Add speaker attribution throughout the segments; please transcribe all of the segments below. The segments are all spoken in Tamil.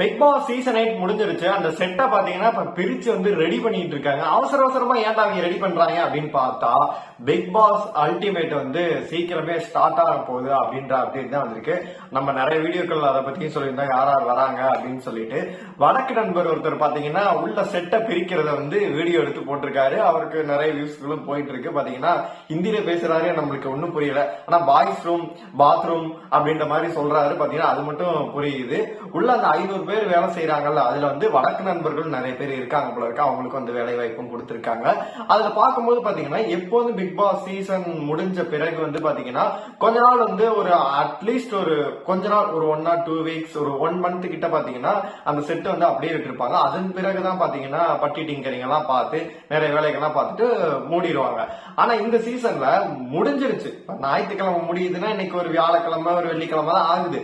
Speaker 1: பிக் பாஸ் சீசன் எயிட் முடிஞ்சிருச்சு. அந்த செட்டை பாத்தீங்கன்னா இப்ப பிரிச்சு வந்து ரெடி பண்ணிட்டு இருக்காங்க. அவசர அவசரமா ஏன்டா அவங்க ரெடி பண்றாங்க அப்படின்னு பார்த்தா பிக் பாஸ் அல்டிமேட் வந்து சீக்கிரமே ஸ்டார்ட் ஆக போகுது அப்படின்ற அப்டேட் தான் வந்திருக்கு. நம்ம நிறைய வீடியோக்கள் அதை பத்தியும் சொல்லியிருந்தோம். யார் யார் வராங்க அப்படின்னு சொல்லிட்டு. வடக்கு நண்பர் ஒருத்தர் பாத்தீங்கன்னா உள்ள செட்டை பிரிக்கிறத வந்து வீடியோ எடுத்து போட்டிருக்காரு. அவருக்கு நிறைய வியூஸ்களும் போயிட்டு இருக்கு. பாத்தீங்கன்னா ஹிந்தியில பேசுறாரு. நம்மளுக்கு ஒன்றும் புரியல. ஆனா பாய்ஸ் ரூம் பாத்ரூம் அப்படின்ற மாதிரி சொல்றாரு. பாத்தீங்கன்னா அது மட்டும் புரியுது. உள்ள அந்த ஐநூறு பேர் வேலை செய்யறாங்கல்ல அதுல வந்து வடக்கு நண்பர்கள் நிறைய பேர் இருக்காங்க போல இருக்கு. அவங்களுக்கு வந்து வேலை வாய்ப்பும் கொடுத்துருக்காங்க. அதுல பார்க்கும்போது பாத்தீங்கன்னா எப்போதும் பிக் பாஸ் சீசன் முடிஞ்ச பிறகு வந்து பாத்தீங்கன்னா கொஞ்ச நாள் வந்து ஒரு அட்லீஸ்ட் ஒரு கொஞ்ச நாள் ஒரு ஒன் ஆர் டூ வீக்ஸ் ஒரு ஒன் மந்த் கிட்ட பாத்தீங்கன்னா அந்த செட் வந்து அப்படியே விட்டுருப்பாங்க. அதன் பிறகுதான் பாத்தீங்கன்னா பட்டி டிங்கரிங் எல்லாம் பார்த்து நிறைய வேலைகள்லாம் பார்த்துட்டு மூடிடுவாங்க. ஆனா இந்த சீசன்ல முடிஞ்சிருச்சு. ஞாயிற்றுக்கிழமை முடியுதுன்னா இன்னைக்கு ஒரு வியாழக்கிழமை ஒரு வெள்ளிக்கிழமை தான் ஆகுது.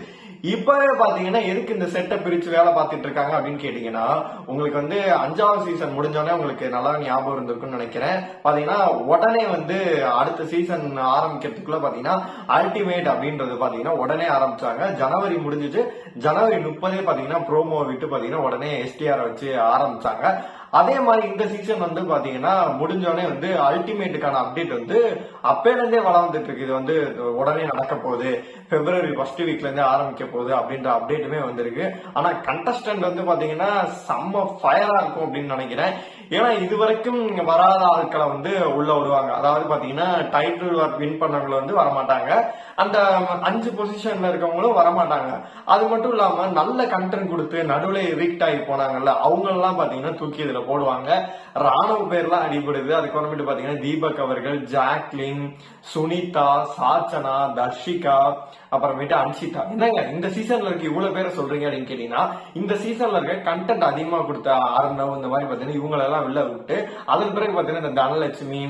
Speaker 1: இப்பவே பாத்தீங்கன்னா எதுக்கு இந்த செட்டை பிரிச்சு வேலை பார்த்துட்டு இருக்காங்க அப்படின்னு கேட்டீங்கன்னா உங்களுக்கு வந்து அஞ்சாவது சீசன் முடிஞ்சோடனே உங்களுக்கு நல்லா ஞாபகம் இருந்திருக்கும்னு நினைக்கிறேன். பாத்தீங்கன்னா உடனே வந்து அடுத்த சீசன் ஆரம்பிக்கிறதுக்குள்ள பாத்தீங்கன்னா அல்டிமேட் அப்படின்றது பாத்தீங்கன்னா உடனே ஆரம்பிச்சாங்க. ஜனவரி முடிஞ்சிச்சு. ஜனவரி முப்பதே பாத்தீங்கன்னா ப்ரோமோ விட்டு பாத்தீங்கன்னா உடனே எஸ்டிஆர் வச்சு ஆரம்பிச்சாங்க. அதே மாதிரி இந்த சீசன் வந்து பாத்தீங்கன்னா முடிஞ்சோடனே வந்து அல்டிமேட்டுக்கான அப்டேட் வந்து அப்பேலேருந்தே வளர்ந்துட்டு இருக்கு இது வந்து உடனே நடக்க போகுது. பிப்ரவரி ஃபர்ஸ்ட் வீக்ல இருந்தே ஆரம்பிக்க போகுது அப்படின்ற அப்டேட்டுமே வந்திருக்கு. ஆனா கண்டஸ்டன்ட் வந்து பாத்தீங்கன்னா செம்ம ஃபயரா இருக்கும் அப்படின்னு நினைக்கிறேன். ஏன்னா இது வரைக்கும் வராத ஆட்களை வந்து உள்ள விடுவாங்க. அதாவது பாத்தீங்கன்னா டைட்டில் வின் பண்ணவங்களை வந்து வரமாட்டாங்க. அந்த அஞ்சு பொசிஷன்ல இருக்கவங்களும் வரமாட்டாங்க. அது மட்டும் இல்லாம நல்ல கண்டென்ட் கொடுத்து நடுவில் எவிக்ட் ஆகி போனாங்கல்ல அவங்க எல்லாம் பாத்தீங்கன்னா தூக்கி இதுல போடுவாங்க. ராணுவ பேர்லாம் அடிபடுது. அதுக்கப்புறமேட்டு பாத்தீங்கன்னா தீபக் அவர்கள் ஜாக்லின் சுனிதா சாச்சனா தர்ஷிகா அப்புறமேட்டு அன்ஷிதா என்னங்க இந்த சீசன்ல இருக்க இவ்வளவு பேரை சொல்றீங்க அப்படின்னு கேட்டீங்கன்னா இந்த சீசன்ல இருக்க கண்டென்ட் அதிகமா கொடுத்த ஆரம்பம் இந்த மாதிரி பாத்தீங்கன்னா இவங்களெல்லாம் வெளில விட்டு அதன் பிறகு பாத்தீங்கன்னா இந்த தனலட்சுமி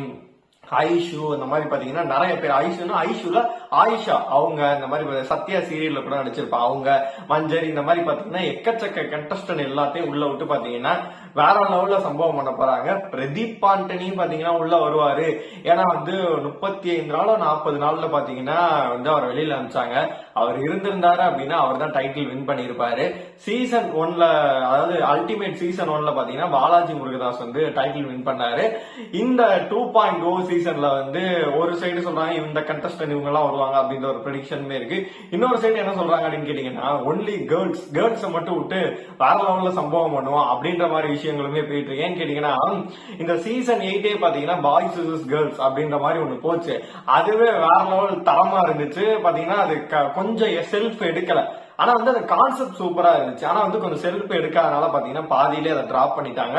Speaker 1: ஐஷு அந்த மாதிரி பாத்தீங்கன்னா நிறைய பேர் ஐஷுன்னா ஐஷுல ஆயிஷா அவங்க இந்த மாதிரி சத்யா சீரியல்ல கூட நடிச்சிருப்பா. அவங்க மஞ்சரி இந்த மாதிரி பாத்தீங்கன்னா எக்கச்சக்க கண்டஸ்டன் எல்லாத்தையும் உள்ள விட்டு பாத்தீங்கன்னா வேற லெவல்ல சம்பவம் பண்ண போறாங்க. பிரதீப் பாண்டனியும் பாத்தீங்கன்னா உள்ள வருவாரு. ஏன்னா வந்து முப்பத்தி ஐந்து நாளோ நாற்பது நாள்ல பாத்தீங்கன்னா வந்து அவர் வெளியில அனுப்பிச்சாங்க. அவர் இருந்திருந்தாரு அப்படின்னா அவர் தான் டைட்டில் வின் பண்ணியிருப்பாரு. சீசன் ஒன்ல அதாவது அல்டிமேட் சீசன் ஒன்ல பாத்தீங்கன்னா பாலாஜி முருகதாஸ் வந்து டைட்டில் வின் பண்ணாரு. இந்த டூ பாயிண்ட் ஓ சீசன்ல வந்து ஒரு சைடு சொல்றாங்க இந்த கண்டஸ்டன் இவங்க எல்லாம் வருவாங்க அப்படின்ற ஒரு ப்ரெடிக்ஷனுமே இருக்கு. இன்னொரு சைடு என்ன சொல்றாங்க அப்படின்னு கேட்டீங்கன்னா ஒன்லி கேர்ள்ஸ் கேர்ள்ஸை மட்டும் விட்டு வேற லெவல்ல சம்பவம் பண்ணுவோம் அப்படின்ற மாதிரி விஷயங்களுமே போயிட்டு இருக்கு. ஏன்னு கேட்டீங்கன்னா இந்த சீசன் எயிட்டே பாத்தீங்கன்னா பாய்ஸ் vs கேர்ள்ஸ் அப்படின்ற மாதிரி ஒண்ணு போச்சு. அதுவே வேற லெவல் தரமா இருந்துச்சு. பாத்தீங்கன்னா அது க- கொஞ்சம் செல்ஃப் எடுக்கல ஆனா வந்து அந்த கான்செப்ட் சூப்பரா இருந்துச்சு. ஆனா வந்து கொஞ்சம் செல்ஃப் எடுக்காதனால பாத்தீங்கன்னா பாதியிலே அதை டிராப் பண்ணிட்டாங்க.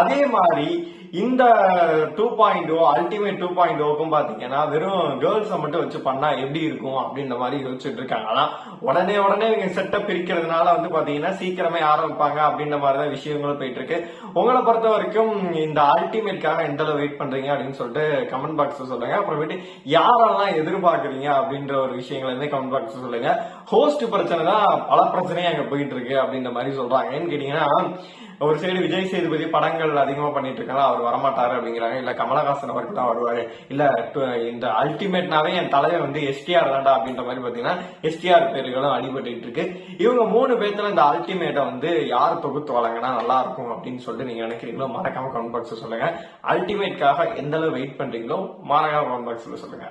Speaker 1: அதே மாதிரி இந்த two point O ultimate two point ஓக்கும் பாத்தீங்கன்னா வெறும் கேர்ள்ஸை மட்டும் வச்சு பண்ணா எப்படி இருக்கும் அப்படின்ற மாதிரி யோசிச்சுட்டு இருக்காங்க. ஆனா உடனே உடனே இவங்க செட்டப் பிரிக்கிறதுனால வந்து பாத்தீங்கன்னா சீக்கிரமே ஆரம்பிப்பாங்க அப்படின்ற மாதிரி தான் விஷயங்களும் போயிட்டு இருக்கு. உங்களை பொறுத்த வரைக்கும் இந்த அல்டிமேட்காக எந்த அளவு வெயிட் பண்றீங்க அப்படின்னு சொல்லிட்டு கமெண்ட் பாக்ஸ் சொல்லுங்க. அப்புறமேட்டு யாரெல்லாம் எதிர்பார்க்குறீங்க அப்படின்ற ஒரு விஷயங்களை கமெண்ட் பாக்ஸ் சொல்லுங்க. ஹோஸ்ட் பிரச்சனை தான் பல பிரச்சனையும் அங்க போயிட்டு இருக்கு அப்படின்ற மாதிரி சொல்றாங்க. ஏன்னு கேட்டீங்கன்னா ஒரு சைடு விஜய் சேதுபதி படங்கள் அதிகமா பண்ணிட்டு இருக்காங்க அவர் வரமாட்டாரு அப்படிங்கிறாங்க. இல்ல கமலஹாசன் அவருக்கு தான் வருவாரு. இல்ல இந்த அல்டிமேட்னாவே என் தலைவர் வந்து எஸ்டிஆர் தான்டா அப்படின்ற மாதிரி பாத்தீங்கன்னா எஸ்டிஆர் பேர்களும் அடிபட்டு இருக்கு. இவங்க மூணு பேர்த்துல இந்த அல்டிமேட்டை வந்து யார் தொகுத்து வழங்கினா நல்லா இருக்கும் அப்படின்னு சொல்லிட்டு நீங்க நினைக்கிறீங்களோ மறக்காம கமெண்ட் பாக்ஸ் சொல்லுங்க. அல்டிமேட்காக எந்த அளவு வெயிட் பண்றீங்களோ மறக்காம கமெண்ட் பாக்ஸ்ல சொல்லுங்க.